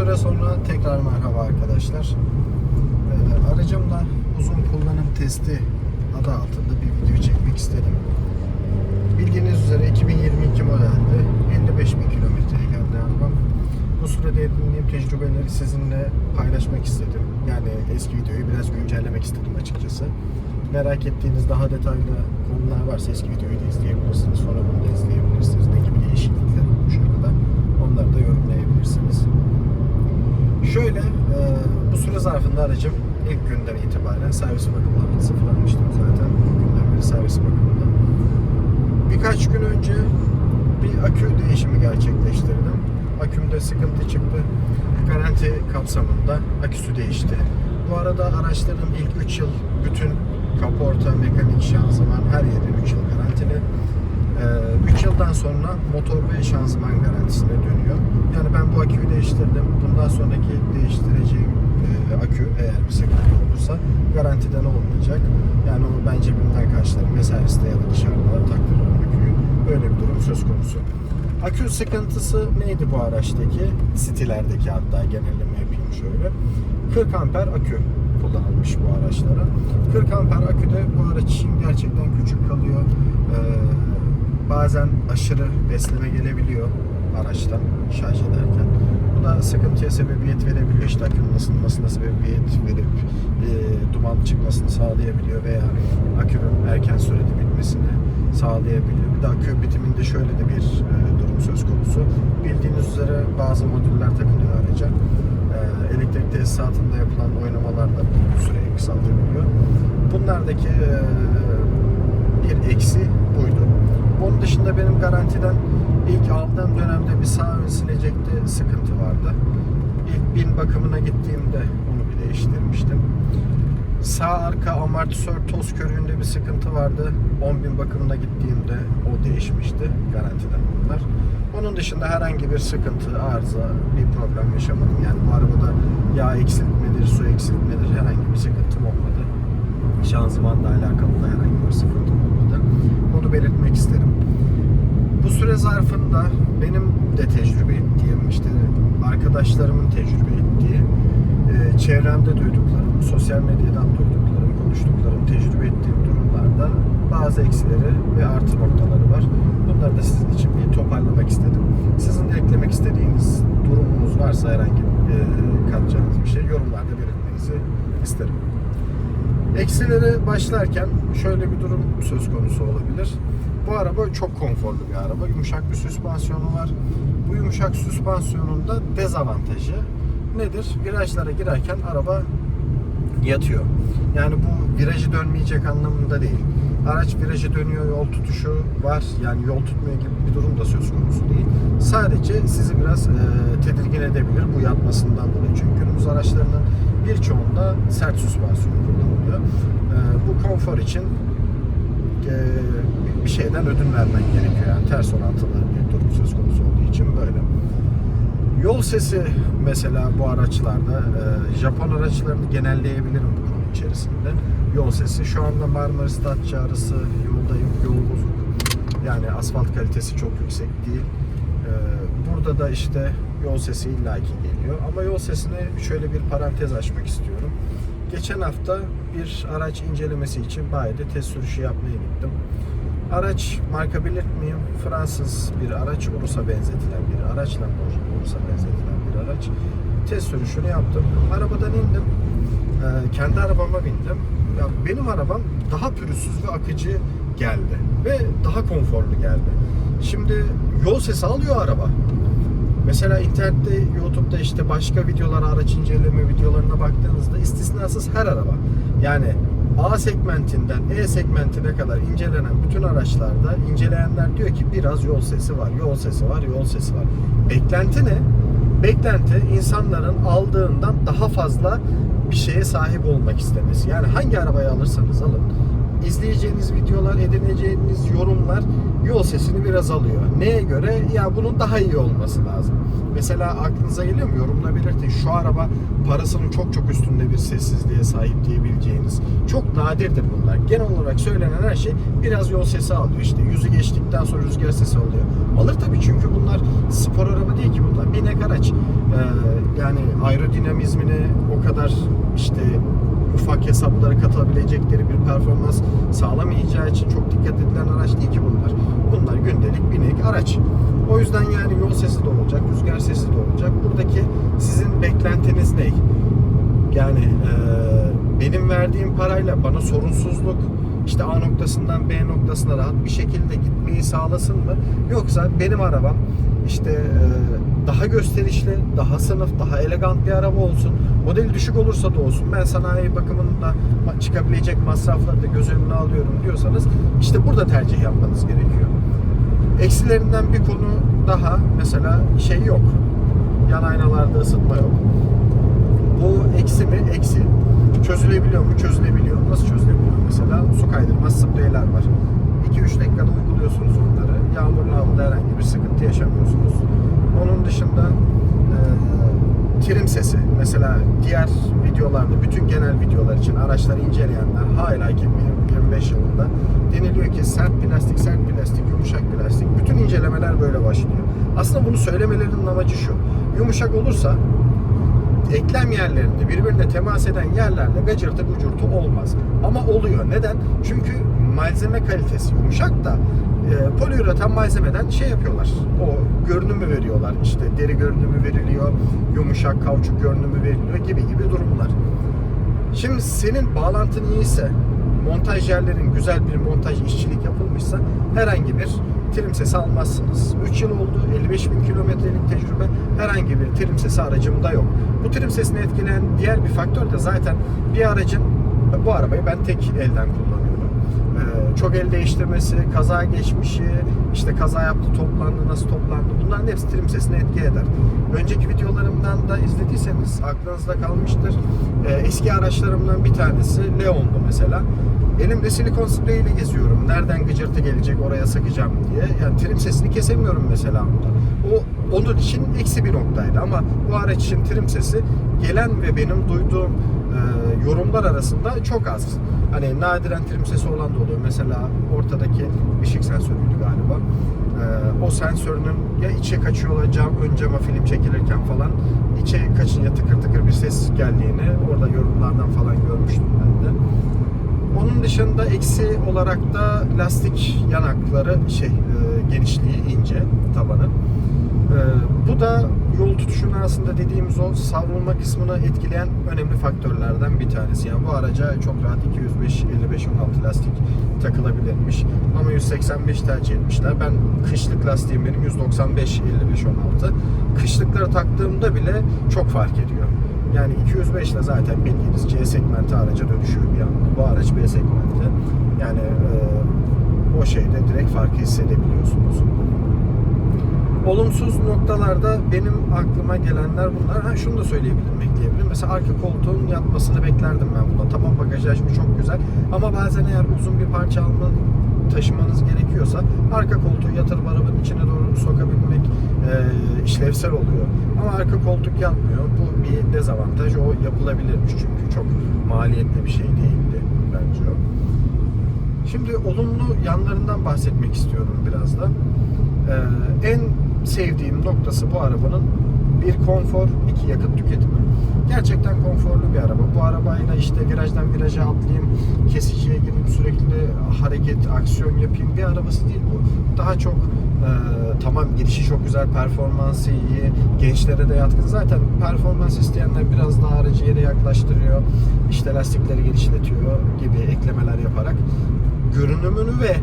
süre sonra tekrar merhaba arkadaşlar. Ee, aracımla uzun kullanım testi adı altında bir video çekmek istedim. Bildiğiniz üzere 2022 modeldi. 55 bin kilometreye geldi arabam. Bu sürede edindiğim tecrübeleri sizinle paylaşmak istedim. Yani eski videoyu biraz güncellemek istedim açıkçası. Merak ettiğiniz daha detaylı konular varsa eski videoyu da izleyebilirsiniz. Sonra bunu da izleyebilirsiniz. Ne gibi değişiklikler olmuş arada. Onları da yorumlayabilirsiniz. Şöyle, e, bu süre zarfında aracım ilk günden itibaren servis bakımlarını sıfırlanmıştım zaten. İlk beri servis bakımında. Birkaç gün önce bir akü değişimi gerçekleştirdim. Akümde sıkıntı çıktı. Garanti kapsamında aküsü değişti. Bu arada araçların ilk 3 yıl bütün kaporta, mekanik, şanzıman her yeri 3 yıl garantili. 3 yıldan sonra motor ve şanzıman garantisine dönüyor. Yani ben bu aküyü değiştirdim. Bundan sonraki değiştireceğim e, akü eğer bir sıkıntı olursa garantiden olmayacak. Yani onu ben cebimden karşılarım ya serviste ya da dışarıda taktırırım aküyü. Böyle bir durum söz konusu. Akü sıkıntısı neydi bu araçtaki? City'lerdeki hatta genelleme yapayım şöyle. 40 amper akü kullanılmış bu araçlara. 40 amper akü de bu araç için gerçekten küçük kalıyor. Bazen aşırı besleme gelebiliyor araçtan şarj ederken. Bu da sıkıntıya sebebiyet verebiliyor. İşte akünün ısınmasına sebebiyet verip e, duman çıkmasını sağlayabiliyor veya akünün erken sürede bitmesini sağlayabiliyor. Bir de akü bitiminde şöyle de bir e, durum söz konusu. Bildiğiniz üzere bazı modüller takılıyor araca. E, elektrik tesisatında yapılan oynamalar da bu süreyi kısaltabiliyor. Bunlardaki e, bir eksi buydu. Onun dışında benim garantiden ilk aldığım dönemde bir sağ ön silecekte sıkıntı vardı. İlk bin bakımına gittiğimde onu bir değiştirmiştim. Sağ arka amortisör toz körüğünde bir sıkıntı vardı. 10 bin bakımına gittiğimde o değişmişti garantiden bunlar. Onun dışında herhangi bir sıkıntı, arıza, bir problem yaşamadım. Yani bu arabada yağ eksiltmedir, su eksiltmedir herhangi bir sıkıntım olmadı. Şanzımanla alakalı da herhangi bir sıkıntım olmadı. Onu belirtmek isterim. Bu süre zarfında benim de tecrübe ettiğim, işte arkadaşlarımın tecrübe ettiği, e, çevremde duyduklarım, sosyal medyadan duyduklarım, konuştuklarım, tecrübe ettiğim durumlarda bazı eksileri ve artı noktaları var. Bunları da sizin için bir toparlamak istedim. Sizin de eklemek istediğiniz durumunuz varsa herhangi e, katacağınız bir şey yorumlarda belirtmenizi isterim. Eksilere başlarken şöyle bir durum söz konusu olabilir. Bu araba çok konforlu bir araba. Yumuşak bir süspansiyonu var. Bu yumuşak süspansiyonun da dezavantajı nedir? Virajlara girerken araba yatıyor. Yani bu virajı dönmeyecek anlamında değil. Araç virajı dönüyor, yol tutuşu var. Yani yol tutmuyor gibi bir durum da söz konusu değil. Sadece sizi biraz e, tedirgin edebilir bu yatmasından dolayı. Çünkü günümüz araçlarının birçoğunda sert süspansiyon kullanılıyor. E, bu konfor için bir şeyden ödün vermen gerekiyor. Yani ters orantılı bir durum söz konusu olduğu için böyle. Yol sesi mesela bu araçlarda e, Japon araçlarını genelleyebilirim bu konu içerisinde. Yol sesi şu anda Marmaris Datça arası yoldayım. Yol bozuk. Yani asfalt kalitesi çok yüksek değil. E, burada da işte yol sesi illaki geliyor. Ama yol sesine şöyle bir parantez açmak istiyorum. Geçen hafta bir araç incelemesi için bayide test sürüşü yapmaya gittim. Araç marka belirtmeyeyim. Fransız bir araç, Urus'a benzetilen bir araç. Lamborghini Urus'a benzetilen bir araç. Test sürüşünü yaptım. Arabadan indim. Ee, kendi arabama bindim. Ya benim arabam daha pürüzsüz ve akıcı geldi. Ve daha konforlu geldi. Şimdi yol sesi alıyor araba. Mesela internette, YouTube'da işte başka videolara, araç inceleme videolarına baktığınızda istisnasız her araba. Yani A segmentinden E segmentine kadar incelenen bütün araçlarda inceleyenler diyor ki biraz yol sesi var, yol sesi var, yol sesi var. Beklenti ne? Beklenti insanların aldığından daha fazla bir şeye sahip olmak istemesi. Yani hangi arabayı alırsanız alın izleyeceğiniz videolar, edineceğiniz yorumlar yol sesini biraz alıyor. Neye göre? Ya bunun daha iyi olması lazım. Mesela aklınıza geliyor mu? Yorumda belirtin. Şu araba parasının çok çok üstünde bir sessizliğe sahip diyebileceğiniz. Çok nadirdir bunlar. Genel olarak söylenen her şey biraz yol sesi alıyor. İşte yüzü geçtikten sonra rüzgar sesi alıyor. Alır tabii çünkü bunlar spor araba değil ki bunlar. Binek araç. Ee, yani aerodinamizmini o kadar işte ufak hesaplara katılabilecekleri bir performans sağlamayacağı için çok dikkat edilen araç değil ki bunlar. Bunlar gündelik binek araç. O yüzden yani yol sesi de olacak, rüzgar sesi de olacak. Buradaki sizin beklentiniz ne? Yani eee, benim verdiğim parayla bana sorunsuzluk işte A noktasından B noktasına rahat bir şekilde gitmeyi sağlasın mı? Yoksa benim arabam işte eee, daha gösterişli, daha sınıf, daha elegant bir araba olsun. Modeli düşük olursa da olsun. Ben sanayi bakımında çıkabilecek masrafları da göz önüne alıyorum diyorsanız işte burada tercih yapmanız gerekiyor. Eksilerinden bir konu daha mesela şey yok. Yan aynalarda ısıtma yok. Bu eksi mi? Eksi. Çözülebiliyor mu? Çözülebiliyor. Nasıl çözülebiliyor mesela? Su kaydırmaz spreyler var. 2-3 dakikada uyguluyorsunuz onları. Yağmurlu havada herhangi bir sıkıntı yaşamıyorsunuz. Onun dışında e, trim sesi. Mesela diğer videolarda, bütün genel videolar için araçları inceleyenler hala 2025 yılında deniliyor ki sert plastik, sert plastik, yumuşak plastik. Bütün incelemeler böyle başlıyor. Aslında bunu söylemelerinin amacı şu. Yumuşak olursa eklem yerlerinde birbirine temas eden yerlerde gacırtı gucurtu olmaz. Ama oluyor. Neden? Çünkü malzeme kalitesi yumuşak da e, poliüretan malzemeden şey yapıyorlar. O görünümü veriyorlar. İşte deri görünümü veriliyor, yumuşak kauçuk görünümü veriliyor gibi gibi durumlar. Şimdi senin bağlantın iyiyse, montaj yerlerin güzel bir montaj işçilik yapılmışsa herhangi bir trim sesi almazsınız. 3 yıl oldu, 55 bin kilometrelik tecrübe, herhangi bir trim sesi aracımda yok. Bu trim sesini etkileyen diğer bir faktör de zaten bir aracın, bu arabayı ben tek elden kullanıyorum. Ee, çok el değiştirmesi, kaza geçmişi, işte kaza yaptı, toplandı, nasıl toplandı bunların hepsi trim sesine etki eder. Önceki videolarımdan da izlediyseniz aklınızda kalmıştır. Ee, eski araçlarımdan bir tanesi Leon'du mesela. Elimde silikon spreyiyle geziyorum. Nereden gıcırtı gelecek oraya sıkacağım diye. Yani trim sesini kesemiyorum mesela onda. O onun için eksi bir noktaydı ama bu araç için trim sesi gelen ve benim duyduğum e, yorumlar arasında çok az. Hani nadiren trim sesi olan da oluyor. Mesela ortadaki ışık sensörüydü galiba. E, o sensörünün ya içe kaçıyor cam ön cama film çekilirken falan içe kaçınca tıkır tıkır bir ses geldiğini orada yorumlardan falan görmüştüm ben de. Onun dışında eksi olarak da lastik yanakları şey e, genişliği ince tabanı. E, bu da yol tutuşunu aslında dediğimiz o savrulma kısmını etkileyen önemli faktörlerden bir tanesi. Yani bu araca çok rahat 205 55 16 lastik takılabilirmiş. Ama 185 tercih etmişler. Ben kışlık lastiğim benim 195 55 16. Kışlıkları taktığımda bile çok fark ediyor. Yani 205 ile zaten bildiğiniz C segmenti araca dönüşüyor bir anda. Bu araç B segmenti. Yani e, o şeyde direkt farkı hissedebiliyorsunuz. Olumsuz noktalarda benim aklıma gelenler bunlar. Ha şunu da söyleyebilirim, ekleyebilirim. Mesela arka koltuğun yatmasını beklerdim ben buna. Tamam bagaj açmış çok güzel. Ama bazen eğer uzun bir parça alma taşımanız gerekiyorsa arka koltuğu yatırıp arabanın içine doğru sokabilmek e, işlevsel oluyor. Ama arka koltuk yatmıyor. Bu bir dezavantaj. O yapılabilirmiş çünkü çok maliyetli bir şey değildi bence o. Şimdi olumlu yanlarından bahsetmek istiyorum biraz da. Ee, en sevdiğim noktası bu arabanın bir konfor, iki yakıt tüketimi. Gerçekten konforlu bir araba. Bu arabayla işte virajdan viraja atlayayım, kesiciye gireyim, sürekli hareket, aksiyon yapayım bir arabası değil bu. Daha çok e, tamam girişi çok güzel, performansı iyi, gençlere de yatkın. Zaten performans isteyenler biraz daha aracı yere yaklaştırıyor, işte lastikleri genişletiyor gibi eklemeler yaparak görünümünü ve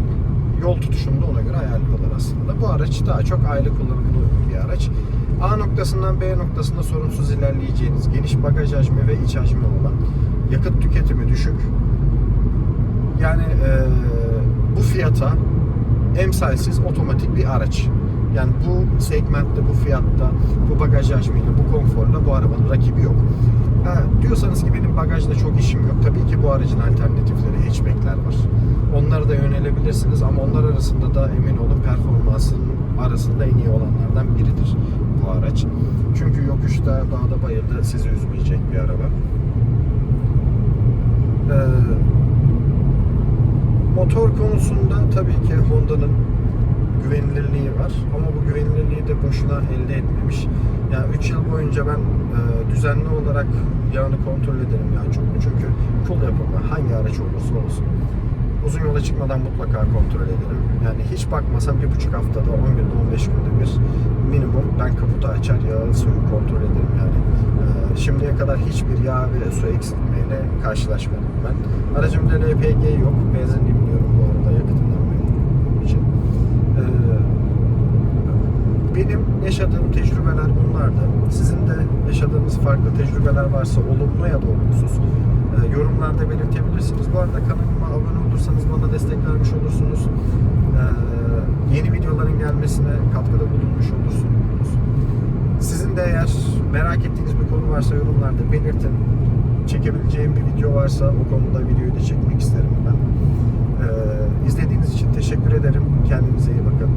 yol tutuşunu da ona göre ayarlıyorlar aslında. Bu araç daha çok aile kullanımına uygun bir araç. A noktasından B noktasına sorunsuz ilerleyeceğiniz geniş bagaj hacmi ve iç hacmi olan yakıt tüketimi düşük. Yani e, bu fiyata emsalsiz otomatik bir araç. Yani bu segmentte, bu fiyatta, bu bagaj hacmiyle, bu konforla bu arabanın rakibi yok. Ha, diyorsanız ki benim bagajda çok işim yok. Tabii ki bu aracın alternatifleri, hatchbackler var. Yönelebilirsiniz ama onlar arasında da emin olun performansın arasında en iyi olanlardan biridir bu araç. Çünkü yokuşta, dağda, bayırda sizi üzmeyecek bir araba. Ee, motor konusunda tabii ki Honda'nın güvenilirliği var ama bu güvenilirliği de boşuna elde etmemiş. Yani 3 yıl boyunca ben e, düzenli olarak yağını kontrol ederim yani çok çünkü kul yapımı hangi araç olursa olsun uzun yola çıkmadan mutlaka kontrol ederim. Yani hiç bakmasam bir buçuk haftada 10 günde 15 günde bir minimum ben kaputu açar yağı suyu kontrol ederim yani. Ee, şimdiye kadar hiçbir yağ ve su eksiltmeyle karşılaşmadım ben. Aracımda LPG yok. Benzinli biliyorum bu arada yakıtından memnun için. Ee, benim yaşadığım tecrübeler bunlardı. Sizin de yaşadığınız farklı tecrübeler varsa olumlu ya da olumsuz e, yorumlarda belirtebilirsiniz. Bu arada kanalıma olursanız bana destek vermiş olursunuz. E, yeni videoların gelmesine katkıda bulunmuş olursunuz. Sizin de eğer merak ettiğiniz bir konu varsa yorumlarda belirtin. Çekebileceğim bir video varsa o konuda videoyu da çekmek isterim ben. E, izlediğiniz için teşekkür ederim. Kendinize iyi bakın.